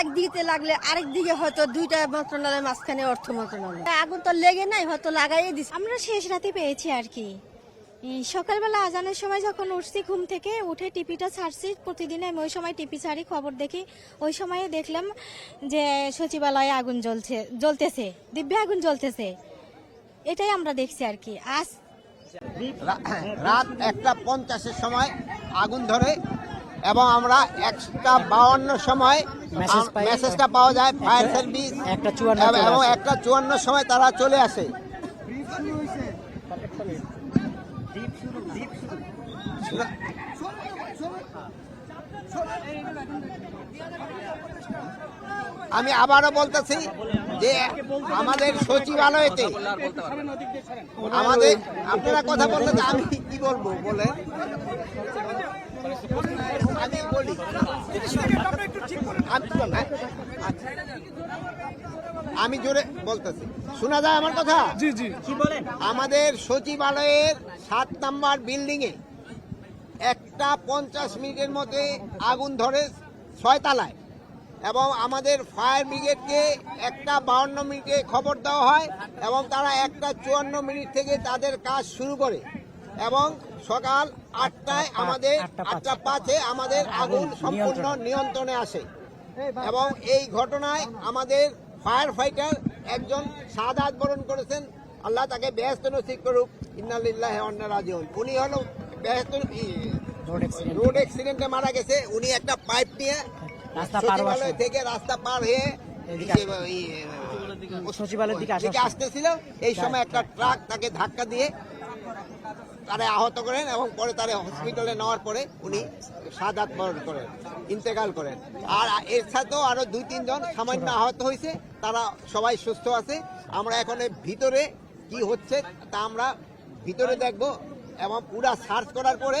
একদিকে লাগলে আরেক দিকে হয়তো দুইটা মন্ত্রণালয়ের মাঝখানে অর্থ মন্ত্রণালয়। আগুন তো লেগে নাই হয়তো লাগাইয়ে দিছে। আমরা শেষ রাতে পেয়েছি আর কি। সকালবেলা আজানের সময় যখন উঠছি ঘুম থেকে উঠে টিপিটা ছাড়ছি প্রতিদিন আমি ওই সময় টিপি ছাড়ি খবর দেখি। ওই সময়ে দেখলাম যে সচিবালয়ে আগুন জ্বলছে জ্বলতেছে দিব্যে আগুন জ্বলতেছে। এটাই আমরা দেখছি আর কি। আজ রাত একটা পঞ্চাশের সময় আগুন ধরে এবং আমরা একটা বাউন্ন সময় মেসেজটা পাওয়া যায় ফায়ার সার্ভিস একটা চুয়ান্ন এবং-। একটা চুয়ান্ন সময় তারা চলে আসে। আমি আবারও বলতেছি যে আমাদের সচিবালয়তে আমাদের আপনারা কথা বলতে আমি কি বলব বলে আমি বলি আমি-। জোরে বলতেছি। শোনা যায় আমার কথা? জি জি। আমাদের সচিবালয়ের সাত নাম্বার বিল্ডিং এ একটা পঞ্চাশ মিনিটের মধ্যে আগুন ধরে ছয় তালায় এবং আমাদের ফায়ার ব্রিগেডকে একটা বাউন্ন মিনিটে খবর দেওয়া হয় এবং তারা একটা চুয়ান্ন মিনিট থেকে তাদের কাজ শুরু করে এবং সকাল আটটায় আমাদের আটটা পাঁচে। আমাদের আগুন সম্পূর্ণ নিয়ন্ত্রণে। আসে। এবং এই ঘটনায় আমাদের ফায়ার ফাইটার একজন সাদাত বরণ করেছেন। আল্লাহ তাকে ব্যস্ত নসিব করুক। ইন্নালিল্লাহ রাজিউন। উনি হলো ব্যস্ত রোড অ্যাক্সিডেন্ট মারা গেছে। উনি একটা পাইপ নিয়ে রাস্তা সচিবালয় থেকে রাস্তা পার হয়ে সচিবালয়ের দিকে দিকে সময়। আসতেছিল। এই সময় একটা ট্রাক তাকে ধাক্কা দিয়ে তারে আহত করেন এবং পরে তারে হসপিটালে নেওয়ার পরে উনি সাদাত বরণ করেন, ইন্তেকাল করেন। আর এর সাথেও আরও দুই তিনজন সামান্য আহত হয়েছে, তারা সবাই সুস্থ আছে। আমরা এখন ভিতরে কি হচ্ছে তা আমরা ভিতরে দেখব এবং পুরা সার্চ করার পরে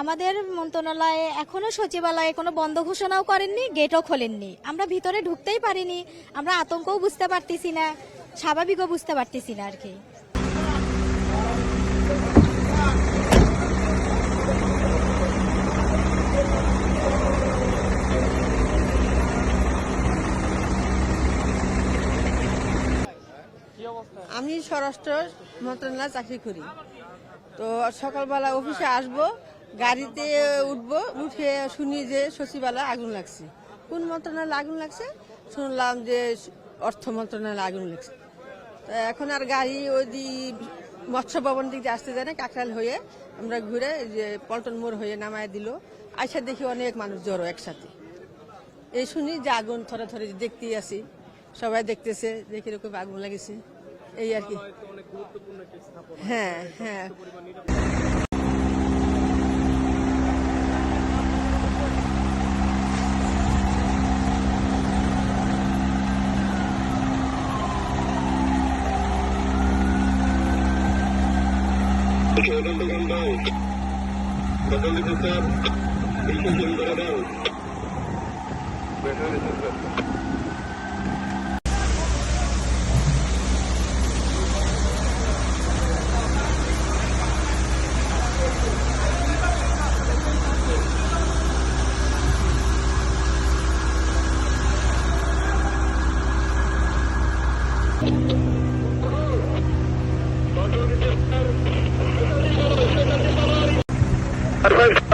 আমাদের মন্ত্রণালয়ে, এখনও সচিবালয়ে কোনো বন্ধ ঘোষণাও করেননি গেটও খোলেননি। আমরা ভিতরে ঢুকতেই পারিনি, আমরা আতঙ্কও বুঝতে পারতেছি না, স্বাভাবিকও বুঝতে পারতেছি না আর কি। আমি স্বরাষ্ট্র মন্ত্রণালয়ে চাকরি করি। তো সকালবেলা অফিসে আসব গাড়িতে উঠবো উঠে শুনি যে সচিবালয়ে আগুন লাগছে। কোন মন্ত্রণালয় আগুন লাগছে? শুনলাম যে অর্থ মন্ত্রণালয় আগুন লাগছে। তো এখন আর গাড়ি ওই দি মৎস্য ভবন দিকে আসতে যায় না কাকরাল হয়ে আমরা ঘুরে যে পল্টন মোড় হয়ে নামায় দিল। আইসা দেখি অনেক মানুষ জড়ো একসাথে। এই শুনি যে আগুন থরে থরে দেখতেই আসি। সবাই দেখতেছে দেখি এরকম আগুন লাগেছে। এই আর কি। হ্যাঁ হ্যাঁ। berjalan dengan baik. Bahkan itu jalan advice